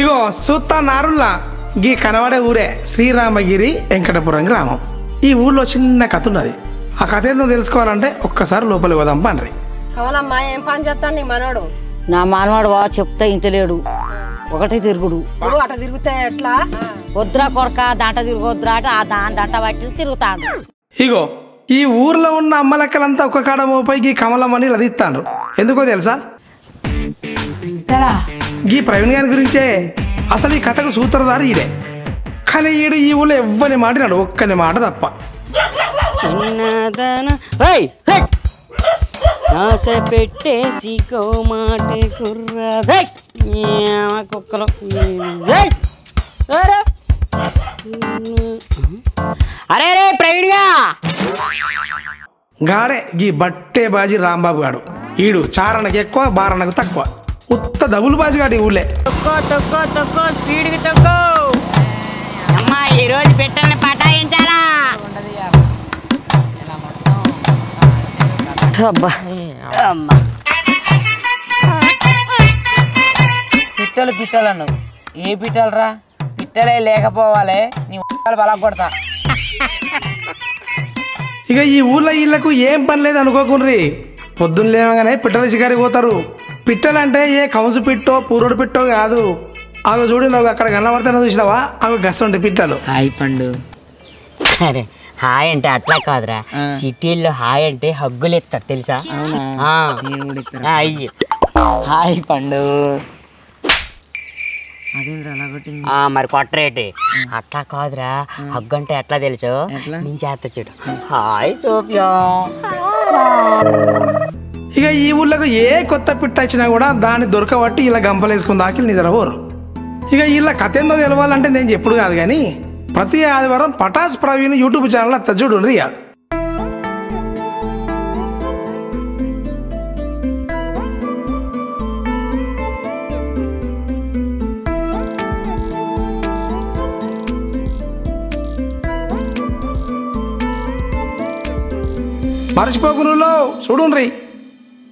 ఇగో సూత్తా నారుల్లా గీ కనబడే ఊరే శ్రీరామగిరి వెంకటపురం గ్రామం. ఈ ఊర్లో చిన్న కథ ఉన్నది. ఆ కథ ఏందో తెలుసుకోవాలంటే ఒక్కసారి లోపలికి పోదాం పండ్రి కమలమ్మ ఏం పని చేస్తాడు నీ మనోడు? నా మానవాడు వా చెప్తే ఇంటలేడు. ఒకటే తిరుగుడు. నువ్వు అట తిరిగితే ఎట్లా? వద్దురా కొడక దాంట తిరగొద్దురా అంటే ఆ దాని దంట పట్టి తిరుగుతాడు. ఇగో ఈ ఊర్లో ఉన్న అమ్మలక్కలంతా ఒక కాడ మోపై గీ కమలమ్మని లదిస్తాండ్రు ఎందుకో తెలుసా? గీ ప్రవీణ్ గారి గురించే. అసలు ఈ కథకు సూత్రధారి ఈడే. కానీ ఈడు ఈ ఊళ్ళో ఎవ్వని మాటినాడు ఒక్కని మాట తప్ప! ఆశ పెట్టేసి కుర్ర. కుక్కలు! అరే రే ప్రవీణ్గా గాడే గీ బట్టే బాజీ రాంబాబు గాడు. ఈడు చారణకు ఎక్కువ బారణకు తక్కువ. ఉత్త దబులు బాజీ గాడు ఈ ఊళ్ళే. తొక్కో తొక్కో తొక్కో స్పీడ్కి తొక్కో అమ్మా ఈ రోజు పెట్టాలని పటాయించాలా? అబ్బా. అమ్మా. పిట్టలు పిట్టలు అన్నావు. ఏ పిట్టలు రా? పిట్టలే లేకపోవాలి. నీ కొడతా ఇక ఈ ఊళ్ళో వీళ్ళకు ఏం పని లేదు అనుకోకుండ్రి. పొద్దున్న లేవగానే పిట్టల షికారికి పోతారు. పిట్టలంటే ఏ కంసు పిట్టో పూరుడు పిట్టో కాదు. అవి చూడండి ఒక అక్కడ కనబడుతున్నా చూసినావా? అవి గసండి పిట్టలు. హాయ్ పండు. అరే హాయ్ అంటే అట్లా కాదురా. సిటీల్లో హాయ్ అంటే హగ్గులు ఎత్తారు తెలుసా? హాయ్ పండు. మరి కొట్టరేటి. అట్లా కాదురా. హగ్గు అంటే ఎట్లా తెలుసు? నేను చేస్తా చూడు. Hi Sophia. ఇక ఈ ఊళ్ళకు ఏ కొత్త పిట్ట వచ్చినా కూడా దాన్ని దొరకబట్టి ఇలా గంపలేసుకుని దాకి నిద్రపోరు ఇక వీళ్ళ కథ ఏందో తెలవాలంటే నేను చెప్పుడు కాదు కానీ ప్రతి ఆదివారం పటాస్ ప్రవీణ్ యూట్యూబ్ ఛానల్ అత్త చూడు రియా. మర్చిపోకునులో. చూడుండ్రి.